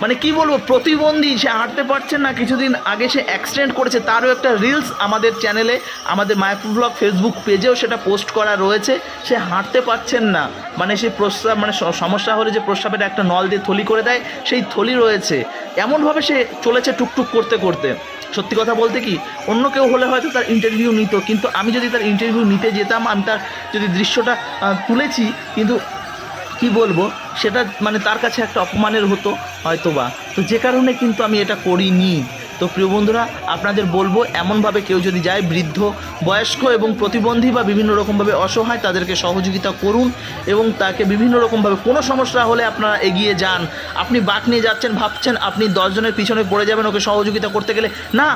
মানে কি বলব, প্রতিবন্ধী সে হাঁটতে পারছে না, কিছুদিন আগে সে অ্যাক্সিডেন্ট করেছে, তারও একটা রিলস আমাদের চ্যানেলে আমাদের মাইক্রো ব্লগ ফেসবুক পেজেও সেটা পোস্ট করা রয়েছে, সে হাঁটতে পারছেন না। মানে সে প্রস্রাব মানে সমস্যা হলে যে প্রস্রাবের একটা নল দিয়ে থলি করে দেয়, সেই থলি রয়েছে। এমনভাবে সে চলেছে টুকটুক করতে করতে। সত্যি কথা বলতে কি, অন্য কেউ হলে হয়তো তার ইন্টারভিউ নিত, কিন্তু আমি যদি তার ইন্টারভিউ নিতে যেতাম, আমি তার যদি দৃশ্যটা তুলেছি, কিন্তু কি বলব সেটা মানে তার কাছে একটা অপমানের হতো হয়তো বা তো যে কারণে কিন্তু আমি এটা করিনি। তো প্রিয় বন্ধুরা, আপনাদের বলব, এমনভাবে কেউ যদি যায়, বৃদ্ধ, বয়স্ক এবং প্রতিবন্ধী বা বিভিন্ন রকমভাবে অসহায়, তাদেরকে সহযোগিতা করুন এবং তাকে বিভিন্ন রকমভাবে, কোনো সমস্যা হলে আপনারা এগিয়ে যান। আপনি বাঁক নিয়ে যাচ্ছেন, ভাবছেন আপনি দশজনের পিছনে পড়ে যাবেন ওকে সহযোগিতা করতে গেলে। না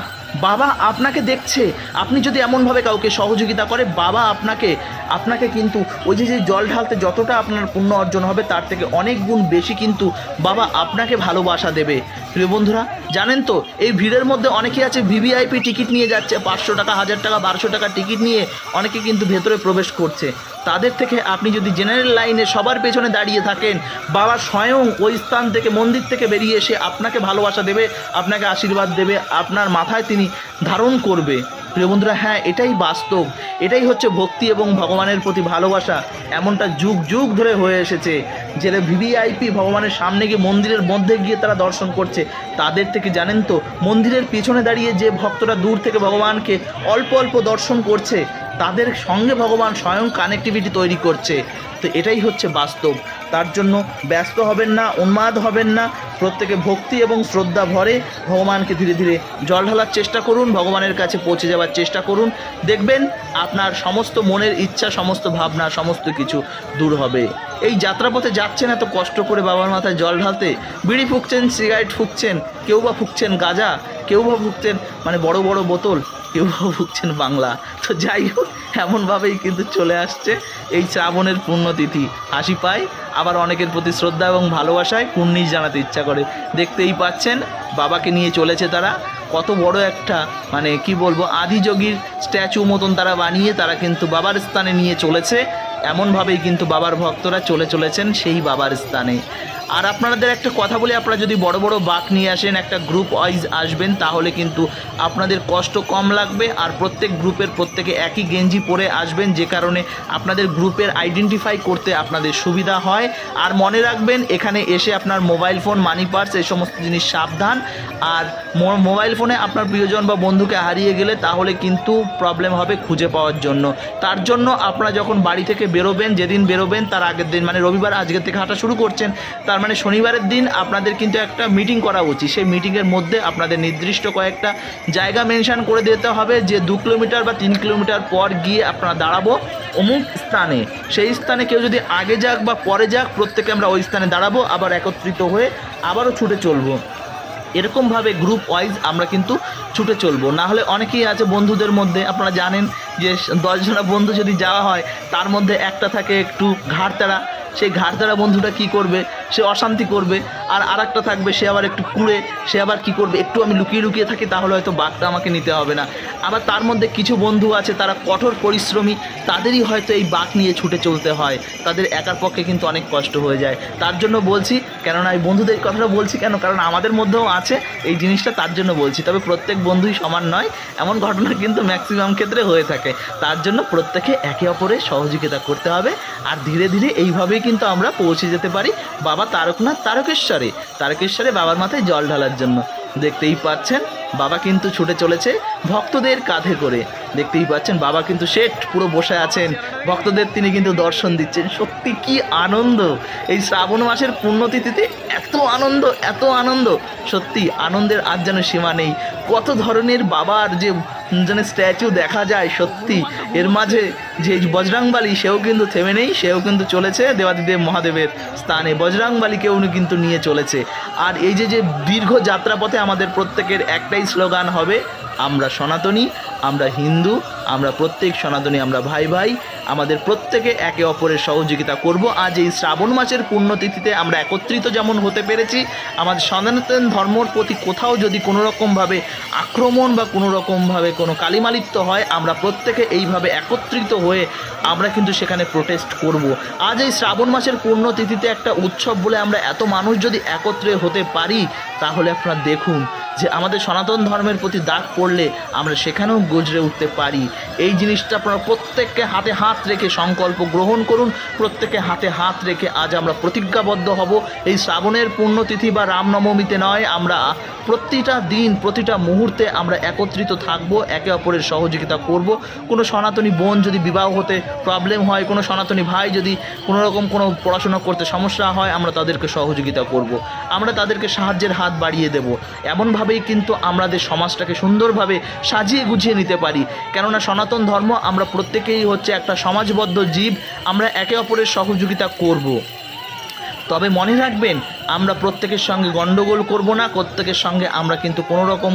বাবা আপনাকে দেখছে। আপনি যদি এমনভাবে কাউকে সহযোগিতা করে, বাবা আপনাকে আপনাকে কিন্তু ওই যে যে জল ঢালতে যতটা আপনার পুণ্য অর্জন হবে, তার থেকে অনেক গুণ বেশি কিন্তু বাবা আপনাকে ভালোবাসা দেবে। প্রিয় বন্ধুরা, জানেন তো, এই ভিড়ের মধ্যে অনেকেই আছে ভিভিআইপি টিকিট নিয়ে যাচ্ছে, পাঁচশো টাকা, হাজার টাকা, বারোশো টাকা টিকিট নিয়ে অনেকে কিন্তু ভেতরে প্রবেশ করছে। তাদের থেকে আপনি যদি জেনারেল লাইনে সবার পেছনে দাঁড়িয়ে থাকেন, বাবা স্বয়ং ওই স্থান থেকে মন্দির থেকে বেরিয়ে এসে আপনাকে ভালোবাসা দেবে, আপনাকে আশীর্বাদ দেবে, আপনার মাথায় তিনি ধারণ করবে। প্রিয় বন্ধুরা হ্যাঁ এটাই বাস্তব। এটাই হচ্ছে ভক্তি এবং ভগবানের প্রতি ভালোবাসা। এমনটা যুগ যুগ ধরে হয়ে এসেছে যারা ভিভিআইপি ভগবানের সামনে গিয়ে মন্দিরের মধ্যে গিয়ে তারা দর্শন করছে। তাদের থেকে জানেন তো, মন্দিরের পিছনে দাঁড়িয়ে যে ভক্তরা দূর থেকে ভগবানকে অল্প অল্প দর্শন করছে তাদের সঙ্গে ভগবান স্বয়ং কানেক্টিভিটি তৈরি করছে। তো এটাই হচ্ছে বাস্তব। তার জন্য ব্যস্ত হবেন না, উন্মাদ হবেন না, প্রত্যেকে ভক্তি এবং শ্রদ্ধা ভরে ভগবানকে ধীরে ধীরে জল ঢালার চেষ্টা করুন, ভগবানের কাছে পৌঁছে যাওয়ার চেষ্টা করুন। দেখবেন আপনার সমস্ত মনের ইচ্ছা, সমস্ত ভাবনা, সমস্ত কিছু দূর হবে। এই যাত্রাপথে যাচ্ছেন এত কষ্ট করে বাবার মাথায় জল ঢালতে, বিড়ি ফুঁকছেন, সিগারেট ফুঁকছেন, কেউ বা ফুঁকছেন গাঁজা, কেউ বা ফুঁকছেন মানে বড় বড় বোতল, কেউ বা ফুঁকছেন বাংলা। তো যাই হোক, এমনভাবেই কিন্তু চলে আসছে এই শ্রাবণের পুণ্যতিথি হাসি পায়, আবার অনেকের প্রতি শ্রদ্ধা এবং ভালোবাসায় কুর্নিশ জানাতে ইচ্ছা করে। দেখতেই পাচ্ছেন, বাবাকে নিয়ে চলেছে তারা। কত বড় একটা মানে কি বলব, আদিযোগীর স্ট্যাচু মতন তারা বানিয়ে তারা কিন্তু বাবার স্থানে নিয়ে চলেছে। এমনভাবেই কিন্তু বাবার ভক্তরা চলে চলেছেন সেই বাবার স্থানে। আর আপনাদের একটা কথা বলি, আপনারা যদি বড় বড় বাঁক নিয়ে আসেন, একটা গ্রুপ ওয়াইজ আসবেন, তাহলে কিন্তু আপনাদের কষ্ট কম লাগবে। আর প্রত্যেক গ্রুপের প্রত্যেকে একই গেঞ্জি পরে আসবেন, যে কারণে আপনাদের গ্রুপের আইডেন্টিফাই করতে আপনাদের সুবিধা হয়। আর মনে রাখবেন, এখানে এসে আপনার মোবাইল ফোন মানি পার্স এই সমস্ত জিনিস সাবধান। আর মোবাইল ফোনে আপনার প্রিয়জন বা বন্ধুকে হারিয়ে গেলে, তাহলে কিন্তু প্রবলেম হবে খুঁজে পাওয়ার জন্য। তার জন্য আপনারা যখন বাড়ি থেকে বেরোবেন, যেদিন বেরোবেন, তার আগের দিন মানে রবিবার আজকের থেকে হাঁটা শুরু করছেন, তার মানে শনিবারের দিন আপনাদের কিন্তু একটা মিটিং করা উচিত। সেই মিটিংয়ের মধ্যে আপনাদের নির্দিষ্ট কয়েকটা জায়গা মেনশান করে দিতে হবে যে দু কিলোমিটার বা তিন কিলোমিটার পর গিয়ে আপনারা দাঁড়াবো অমুক স্থানে। সেই স্থানে কেউ যদি আগে যাক বা পরে যাক, প্রত্যেকে আমরা ওই স্থানে দাঁড়াবো, আবার একত্রিত হয়ে আবারও ছুটে চলবো। এরকমভাবে গ্রুপ ওয়াইজ আমরা কিন্তু ছুটে চলবো। না হলে অনেকেই আছে বন্ধুদের মধ্যে, আপনারা জানেন যে দশজনা বন্ধু যদি যাওয়া হয়, তার মধ্যে একটা থাকে একটু ঘাড়তারা সেই ঘাড়তারা বন্ধুটা কি করবে? সে অশান্তি করবে। আর আর একটা থাকবে, সে আবার একটু কুড়ে, সে আবার কি করবে? একটু আমি লুকিয়ে লুকিয়ে থাকি, তাহলে হয়তো বাঘটা আমাকে নিতে হবে না। আবার তার মধ্যে কিছু বন্ধু আছে, তারা কঠোর পরিশ্রমী, তাদেরই হয়তো এই বাঘ নিয়ে ছুটে চলতে হয়। তাদের একার পক্ষে কিন্তু অনেক কষ্ট হয়ে যায়। তার জন্য বলছি, কেননা এই বন্ধুদের কথাটা বলছি কেন? কারণ আমাদের মধ্যেও আছে এই জিনিসটা, তার জন্য বলছি। তবে প্রত্যেক বন্ধুই সমান নয়, এমন ঘটনা কিন্তু ম্যাক্সিমাম ক্ষেত্রে হয়ে থাকে। তার জন্য প্রত্যেকে একে অপরের সহযোগিতা করতে হবে। আর ধীরে ধীরে এইভাবেই কিন্তু আমরা পৌঁছে যেতে পারি বাবা তারকনাথ তারকেশ্বরে। তারকেশ্বরে বাবার মাথায় জল ঢালার জন্য। দেখতেই পাচ্ছেন বাবা কিন্তু ছুটে চলেছে ভক্তদের কাঁধে করে। দেখতেই পাচ্ছেন বাবা কিন্তু শেঠ পুরো বসে আছেন। ভক্তদের তিনি কিন্তু দর্শন দিচ্ছেন। সত্যি কি আনন্দ! এই শ্রাবণ মাসের পুণ্যতিথিতে এত আনন্দ এত আনন্দ! সত্যি আনন্দের আর যেন সীমা নেই। কত ধরনের বাবার যে, যেন স্ট্যাচু দেখা যায়, সত্যি। এর মাঝে যে বজরাংবালি, সেও কিন্তু থেমে নেই, সেও কিন্তু চলেছে দেবাদিদেব মহাদেবের স্থানে। বজরাংবালিকেও উনি কিন্তু নিয়ে চলেছে। আর এই যে যে দীর্ঘ যাত্রাপথে আমাদের প্রত্যেকের একটাই স্লোগান হবে আমরা সনাতনী আমরা হিন্দু আমরা প্রত্যেক সনাতনী, আমরা ভাই ভাই, আমাদের প্রত্যেকে একে অপরের সহযোগিতা করব। আজ এই শ্রাবণ মাসের পুণ্যতিথিতে আমরা একত্রিত যেমন হতে পেরেছি, আমাদের সনাতন ধর্মর প্রতি কোথাও যদি কোনো রকমভাবে আক্রমণ বা কোনো রকমভাবে কোনো কালিমালিপ্ত হয়, আমরা প্রত্যেকে এইভাবে একত্রিত হয়ে আমরা কিন্তু সেখানে প্রোটেস্ট করব। আজ এই শ্রাবণ মাসের পুণ্যতিথিতে একটা উৎসব বলে আমরা এত মানুষ যদি একত্রে হতে পারি, তাহলে আপনারা দেখুন যে আমাদের সনাতন ধর্মের প্রতি দাগ পড়লে আমরা সেখানেও গজরে উঠতে পারি। এই জিনিসটা আপনারা প্রত্যেককে হাতে হাত রেখে সংকল্প গ্রহণ করুন প্রত্যেকে হাতে হাত রেখে আজ আমরা প্রতিজ্ঞাবদ্ধ হব। এই শ্রাবণের পুণ্যতিথি বা রামনবমীতে নয়, আমরা প্রতিটা দিন, প্রতিটা মুহূর্তে আমরা একত্রিত থাকব, একে অপরের সহযোগিতা করব। কোনো সনাতনী বোন যদি বিবাহ হতে প্রবলেম হয়, কোনো সনাতনী ভাই যদি কোনো রকম কোনো পড়াশোনা করতে সমস্যা হয়, আমরা তাদেরকে সহযোগিতা করব। আমরা তাদেরকে সাহায্যের হাত বাড়িয়ে দেব। এমনভাবেই কিন্তু আমাদের সমাজটাকে সুন্দরভাবে সাজিয়ে গুছিয়ে নিতে পারি। কেননা সনাতন ধর্ম, আমরা প্রত্যেকেই হচ্ছে একটা সমাজবদ্ধ জীব, আমরা একে অপরের সহযোগিতা করব। তবে মনে রাখবেন, আমরা প্রত্যেকের সঙ্গে গণ্ডগোল করব না, প্রত্যেকের সঙ্গে আমরা কিন্তু কোনো রকম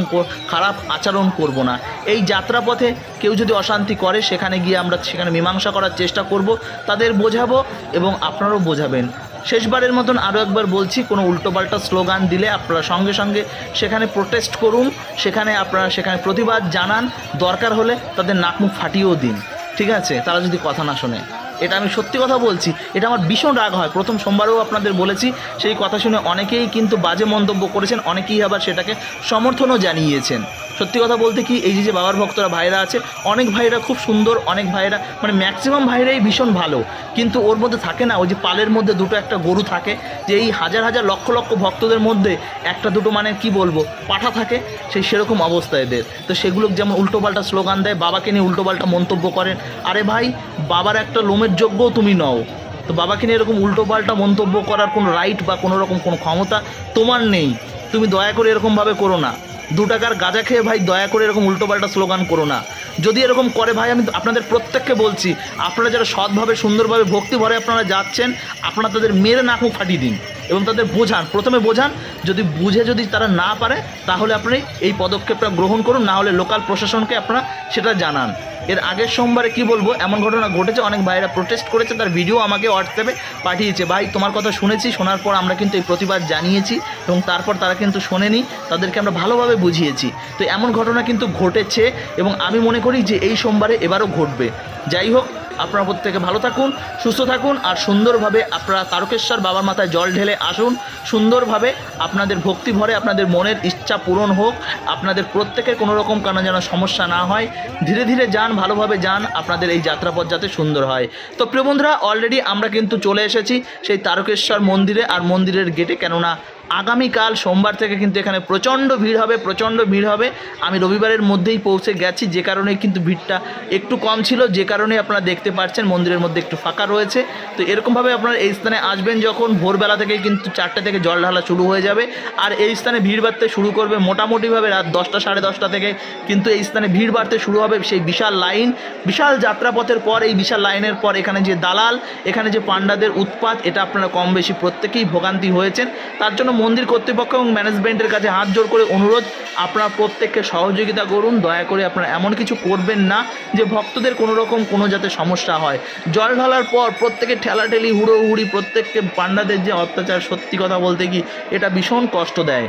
খারাপ আচরণ করব না এই যাত্রাপথে কেউ যদি অশান্তি করে, সেখানে গিয়ে আমরা সেখানে মীমাংসা করার চেষ্টা করব, তাদের বোঝাবো এবং আপনারাও বোঝাবেন শেষবারের মতন আরও একবার বলছি, কোনো উল্টোপাল্টা স্লোগান দিলে আপনারা সঙ্গে সঙ্গে সেখানে প্রোটেস্ট করুন, সেখানে আপনারা সেখানে প্রতিবাদ জানান। দরকার হলে তাদের নাক মুখ ফাটিয়েও দিন। ঠিক আছে? তারা যদি কথা না শোনে। এটা আমি সত্যি কথা বলছি, এটা আমার ভীষণ রাগ হয়। প্রথম সোমবারেও আপনাদের বলেছি, সেই কথা শুনে অনেকেই কিন্তু বাজে মন্তব্য করেছেন, অনেকেই আবার সেটাকে সমর্থনও জানিয়েছেন। সত্যি কথা বলতে কি, এই যে বাবার ভক্তরা ভাইরা আছে, অনেক ভাইরা খুব সুন্দর, অনেক ভাইরা মানে ম্যাক্সিমাম ভাইরাই ভীষণ ভালো। কিন্তু ওর মধ্যে থাকে না, ওই যে পালের মধ্যে দুটো একটা গরু থাকে, যে এই হাজার হাজার লক্ষ লক্ষ ভক্তদের মধ্যে একটা দুটো মানে কি বলব, পাঠা থাকে, সেই সেরকম অবস্থা এদের। তো সেগুলো যেমন উল্টোপাল্টা স্লোগান দেয়, বাবাকে নিয়ে উল্টোপাল্টা মন্তব্য করেন, আরে ভাই বাবার একটা লোমের যোগ্য তুমি নও। তো বাবাকে নিয়ে এরকম উল্টোপাল্টা মন্তব্য করার কোনো রাইট বা কোনো রকম কোনো ক্ষমতা তোমার নেই। তুমি দয়া করে এরকমভাবে করো না। দু টাকার গাঁজা খেয়ে ভাই দয়া করে এরকম উল্টোপাল্টা স্লোগান করো না। যদি এরকম করে ভাই, আমি আপনাদের প্রত্যেককে বলছি, আপনারা যারা সৎভাবে, সুন্দরভাবে ভক্তি ভরে আপনারা যাচ্ছেন, আপনারা তাদের মেরে নাকু ফাটিয়ে দিন। এবং তাদের বোঝান। প্রথমে বোঝান, যদি বুঝে যদি তারা না পারে, তাহলে আপনি এই পদক্ষেপটা গ্রহণ করুন, না হলে লোকাল প্রশাসনকে আপনারা সেটা জানান। এর আগের সোমবারে কি বলব, এমন ঘটনা ঘটেছে, অনেক ভাইরা প্রোটেস্ট করেছে, তার ভিডিও আমাকে হোয়াটসঅ্যাপে পাঠিয়েছে। ভাই, তোমার কথা শুনেছি, শোনার পর আমরা কিন্তু এই প্রতিবাদ জানিয়েছি এবং তারপর তারা কিন্তু শোনেনি, তাদেরকে আমরা ভালোভাবে বুঝিয়েছি। তো এমন ঘটনা কিন্তু ঘটেছে এবং আমি মনে করি যে এই সোমবারে এবারও ঘটবে। যাই হোক আপনারা প্রত্যেকে ভালো থাকুন, সুস্থ থাকুন, আর সুন্দরভাবে আপনারা তারকেশ্বর বাবার মাথায় জল ঢেলে আসুন। সুন্দরভাবে আপনাদের ভক্তি ভরে আপনাদের মনের ইচ্ছা পূরণ হোক। আপনাদের প্রত্যেকের কোনো রকম কোনো যেন সমস্যা না হয়। ধীরে ধীরে যান, ভালোভাবে যান, আপনাদের এই যাত্রাপথ যাতে সুন্দর হয়। তো প্রিয় বন্ধুরা অলরেডি আমরা কিন্তু চলে এসেছি সেই তারকেশ্বর মন্দিরে, আর মন্দিরের গেটে কেননা আগামীকাল সোমবার থেকে কিন্তু এখানে প্রচণ্ড ভিড় হবে, প্রচণ্ড ভিড় হবে। আমি রবিবারের মধ্যেই পৌঁছে গেছি, যে কারণে কিন্তু ভিড়টা একটু কম ছিল, যে কারণে আপনারা দেখতে পাচ্ছেন মন্দিরের মধ্যে একটু ফাঁকা রয়েছে। তো এরকমভাবে আপনারা এই স্থানে আসবেন যখন ভোরবেলা থেকে কিন্তু চারটে থেকে জল ঢালা শুরু হয়ে যাবে। আর এই স্থানে ভিড় বাড়তে শুরু করবে মোটামুটিভাবে রাত দশটা, সাড়ে দশটা থেকে। কিন্তু এই স্থানে ভিড় বাড়তে শুরু হবে সেই বিশাল লাইন। বিশাল যাত্রাপথের পর, এই বিশাল লাইনের পর এখানে যে দালাল, এখানে যে পাণ্ডাদের উৎপাত, এটা আপনারা কম বেশি প্রত্যেকেই ভোগান্তি হয়েছেন। তার জন্য মন্দির কর্তৃপক্ষ এবং ম্যানেজমেন্টের কাছে হাত জোর করে অনুরোধ, আপনারা প্রত্যেককে সহযোগিতা করুন, দয়া করে আপনারা এমন কিছু করবেন না যে ভক্তদের কোনো রকম কোনো যাতে সমস্যা হয়। জল ঢালার পর প্রত্যেকে ঠেলাঠেলি, হুড়োহুড়ি, প্রত্যেককে পান্ডাদের যে অত্যাচার সত্যি কথা বলতে কি, এটা ভীষণ কষ্ট দেয়।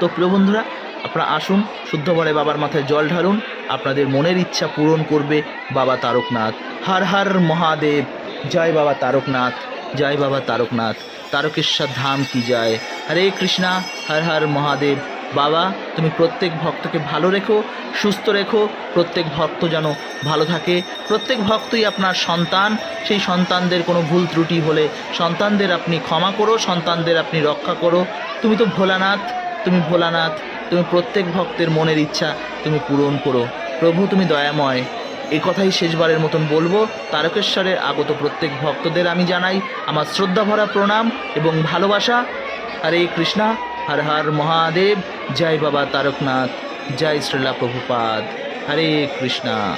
তো প্রিয় বন্ধুরা, আপনারা আসুন শুদ্ধভাবে বাবার মাথায় জল ঢালুন, আপনাদের মনের ইচ্ছা পূরণ করবে বাবা তারকনাথ। হর হর মহাদেব, জয় বাবা তারকনাথ, জয় বাবা তারকনাথ। তারকেশ্বর ধাম কি যায়? হরে কৃষ্ণা, হর হর মহাদেব। বাবা, তুমি প্রত্যেক ভক্তকে ভালো রেখো, সুস্থ রেখো, প্রত্যেক ভক্ত যেন ভালো থাকে। প্রত্যেক ভক্তই আপনার সন্তান, সেই সন্তানদের কোনো ভুল ত্রুটি হলে সন্তানদের আপনি ক্ষমা করো, সন্তানদের আপনি রক্ষা করো। তুমি তো ভোলানাথ, তুমি ভোলানাথ, তুমি প্রত্যেক ভক্তের মনের ইচ্ছা তুমি পূরণ করো। প্রভু, তুমি দয়াময়। কথাই শেষবারের মতন বলব। তারকেশ্বরের আগত প্রত্যেক ভক্তদের আমি জানাই আমার শ্রদ্ধাভরা প্রণাম এবং ভালোবাসা। হরে কৃষ্ণা, হর হর মহাদেব, জয় বাবা তারকনাথ, জয় শ্রীলা প্রভুপাদ। হরে কৃষ্ণা।